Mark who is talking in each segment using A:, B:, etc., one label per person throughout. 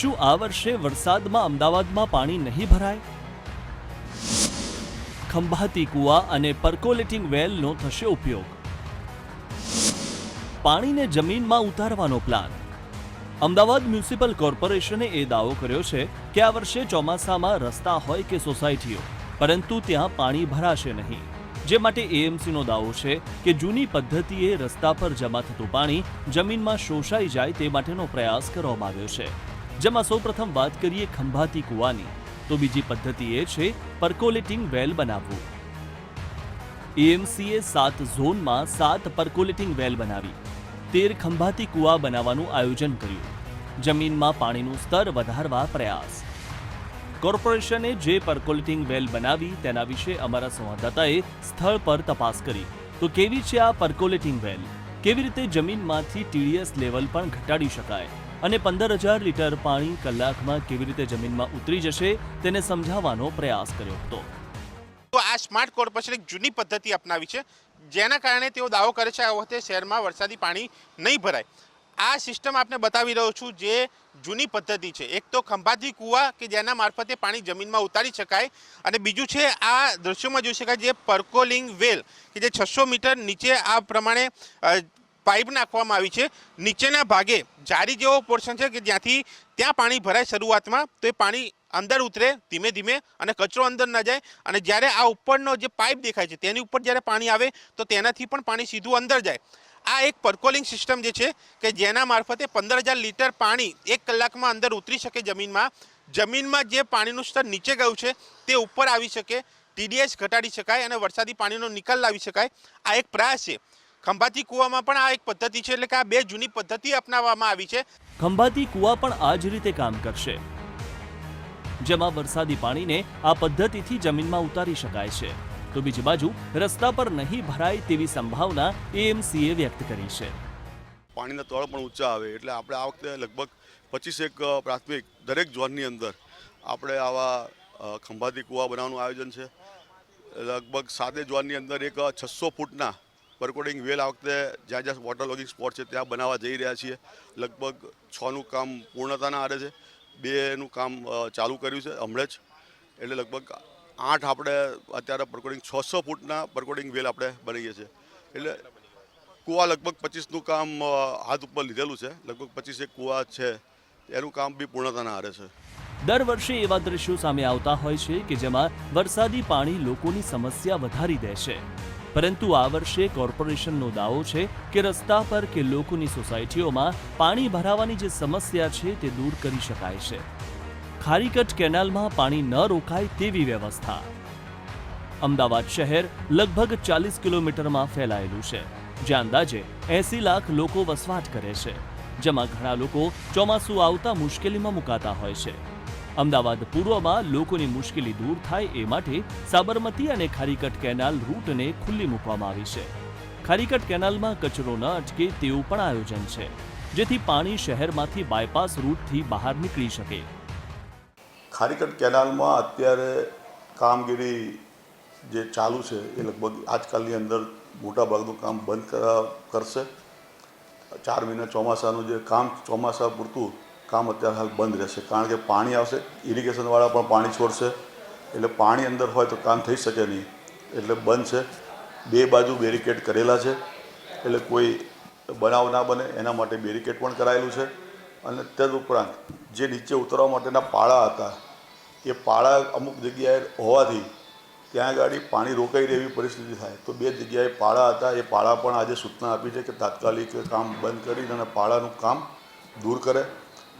A: શું આ વર્ષે વરસાદમાં અમદાવાદમાં પાણી નહીં ભરાય? ખંભાતી કુવા અને પર્કોલેટિંગ વેલનો થશે ઉપયોગ. પાણીને જમીનમાં ઉતારવાનો પ્લાન અમદાવાદ મ્યુનિસિપલ કોર્પોરેશને એ દાવો કર્યો છે કે આ વર્ષે ચોમાસામાં રસ્તા હોય કે સોસાયટીઓ, પરંતુ ત્યાં પાણી ભરાશે નહીં. જે માટે એએમસીનો દાવો છે કે જૂની પદ્ધતિએ રસ્તા પર જમા થતું પાણી જમીનમાં શોષાઈ જાય તે માટેનો પ્રયાસ કરવામાં આવ્યો છે. જેમાં સૌપ્રથમ વાત કરીએ ખંભાતી કૂવાની. તો બીજી પદ્ધતિ એ છે પર્કોલેટિંગ વેલ બનાવવું. એએમસીએ સાત ઝોનમાં સાત પર્કોલેટિંગ વેલ બનાવી. તેર ખંભાતી કૂવા બનાવવાનું આયોજન કર્યું. જમીનમાં પાણીનું સ્તર વધારવા પ્રયાસ. કોર્પોરેશને જે પર્કોલેટિંગ વેલ બનાવી તેના વિશે અમારા સંવાદદાતાએ સ્થળ પર તપાસ કરી. તો કેવી છે આ પર્કોલેટિંગ વેલ કેવી રીતે જમીનમાંથી ટીડીએસ લેવલ પણ ઘટાડી શકાય? અને પંદર હજાર લીટર પાણી કલાકમાં કેવી રીતે જમીનમાં ઉતરી જશે તેને સમજાવવાનો પ્રયાસ કર્યો હતો.
B: તો આ સ્માર્ટ કોર્પોરેશન એક જૂની પદ્ધતિ અપનાવી છે, જેના કારણે તેઓ દાવો કરે છે આ વખતે શહેરમાં વરસાદી પાણી નહીં ભરાય. આ સિસ્ટમ આપને બતાવી રહ્યો છું જે જૂની પદ્ધતિ છે. એક તો ખંભાતી કૂવા કે જેના મારફતે પાણી જમીનમાં ઉતારી શકાય અને બીજું છે આ દ્રશ્યોમાં જોઈ શકાય જે પર્કોલિંગ વેલ કે જે છસો મીટર નીચે આ પ્રમાણે પાઇપ નાખવામાં આવી છે. નીચેના ભાગે જારી જેવો પોર્શન છે કે જ્યાંથી ત્યાં પાણી ભરાય શરૂઆતમાં, તો એ પાણી અંદર ઉતરે ધીમે ધીમે અને કચરો અંદર ન જાય. અને જ્યારે આ ઉપરનો જે પાઇપ દેખાય છે, તેની ઉપર જ્યારે પાણી આવે, તો તેનાથી પણ પાણી સીધું અંદર જાય. આ એક પર્કોલિંગ સિસ્ટમ જે છે કે જેના મારફતે પંદર હજાર લીટર પાણી એક કલાકમાં અંદર ઉતરી શકે જમીનમાં. જમીનમાં જે પાણીનું સ્તર નીચે ગયું છે, તે ઉપર આવી શકે. ટીડીએસ ઘટાડી શકાય અને વરસાદી પાણીનો નિકાલ લાવી શકાય. આ એક પ્રયાસ છે. ખંભાતી કૂવામાં પણ આ એક પદ્ધતિ છે એટલે કે આ બે જૂની પદ્ધતિ અપનાવવામાં આવી છે.
A: ખંભાતી કુવા પણ આ જ રીતે કામ કરશે. જેમાં વરસાદી પાણીને આ પદ્ધતિથી જમીનમાં ઉતારી શકાય છે. તો બીજી બાજુ રસ્તા પર નહીં ભરાય તેવી સંભાવના એએમસીએ વ્યક્ત કરી છે.
C: પાણીના તળ પણ ઊંચા આવે એટલે આપણે આ વખતે લગભગ પચીસેક પ્રાથમિક દરેક ઝોનની અંદર આપણે આવા ખંભાતી કૂવા બનાવવાનું આયોજન છે. લગભગ સાતે ઝોનની અંદર એક છસો ફૂટના પરકોડિંગ વેલ આ વખતે જ્યાં જ્યાં વોટર લોગિંગ સ્પોટ છે ત્યાં બનાવવા જઈ રહ્યા છીએ. લગભગ છનું કામ પૂર્ણતાના આરે છે. બેનું કામ ચાલુ કર્યું છે, હમણાં જ. એટલે લગભગ આઠ આપણે અત્યારે પરકોડિંગ છસો ફૂટના પરકોડિંગ વેલ આપણે બનાવીએ છીએ એટલે કૂવા લગભગ પચીસનું કામ હાથ ઉપર લીધેલું છે. લગભગ પચીસ એક કૂવા છે. એનું કામ બી પૂર્ણતાના આરે છે.
A: દર વર્ષે એવા દ્રશ્યો સામે આવતા હોય છે કે જેમાં વરસાદી પાણી લોકોની સમસ્યા વધારી દે છે. પરંતુ આ વર્ષે કોર્પોરેશનનો દાવો છે કે રસ્તા પર કે લોકોની સોસાયટીઓમાં પાણી ભરાવાની જે સમસ્યા છે તે દૂર કરી શકાય છે. ખારીકટ કેનાલમાં પાણી ન રોકાય તેવી વ્યવસ્થા. અમદાવાદ શહેર લગભગ ચાલીસ કિલોમીટરમાં ફેલાયેલું છે. જ્યાં અંદાજે એસી લાખ લોકો વસવાટ કરે છે, જેમાં ઘણા લોકો ચોમાસું આવતા મુશ્કેલીમાં મુકાતા હોય છે. અમદાવાદ પૂર્વમાં લોકોની મુશ્કેલી દૂર થાય એ માટે સાબરમતી અને ખારીકટ કેનાલ રૂટને ખુલ્લી મૂકવામાં આવી છે. ખારીકટ કેનાલમાં કચરો ન અટકે તેવું પણ આયોજન છે, જેથી પાણી શહેરમાંથી બાયપાસ રૂટથી બહાર નીકળી શકે.
C: ખારીકટ કેનાલમાં અત્યારે કામગીરી જે ચાલુ છે એ લગભગ આજકાલની અંદર મોટાભાગનું કામ બંધ કરા, કરશે. ચાર મહિના ચોમાસાનું જે કામ ચોમાસા પૂરતું કામ અત્યારે હાલ બંધ રહેશે. કારણ કે પાણી આવશે ઇરિગેશનવાળા પણ પાણી છોડશે. એટલે પાણી અંદર હોય તો કામ થઈ શકે નહીં. એટલે બંધ છે. બે બાજુ બેરિકેડ કરેલા છે. એટલે કોઈ બનાવ ના બને, એના માટે બેરિકેડ પણ કરાયેલું છે. અને તદુપરાંત જે નીચે ઉતરવા માટેના પાળા હતા, એ પાળા અમુક જગ્યાએ હોવાથી ત્યાં ગાડી પાણી રોકાઈ રહે એવી પરિસ્થિતિ થાય. તો બે જગ્યાએ પાળા હતા. એ પાળા પણ આજે સૂચના આપી છે કે તાત્કાલિક કામ બંધ કરીને અને પાળાનું કામ દૂર કરે.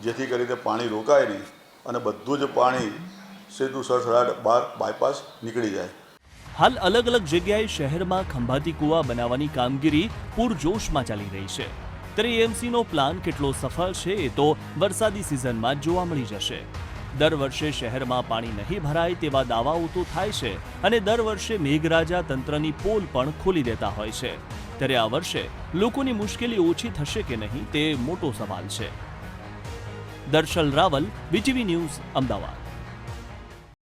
C: જેથી કરીને પાણી રોકાય નહીં અને બધું જ પાણી સીધું સડસડાટ બહાર બાયપાસ નીકળી જાય.
A: હાલ અલગ અલગ જગ્યાએ શહેરમાં ખંભાતી કુવા બનાવવાની કામગીરી પૂરજોશમાં ચાલી રહી છે. ત્યારે એએમસીનો પ્લાન કેટલો સફળ છે એ તો વરસાદી સિઝનમાં જોવા મળી જશે. દર વર્ષે શહેરમાં પાણી નહીં ભરાય તેવા દાવાઓ તો થાય છે અને દર વર્ષે મેઘરાજા તંત્રની પોલ પણ ખોલી દેતા હોય છે. ત્યારે આ વર્ષે લોકોની મુશ્કેલી ઓછી થશે કે નહીં તે મોટો સવાલ છે. Darshal Raval BTV news Ahmedabad.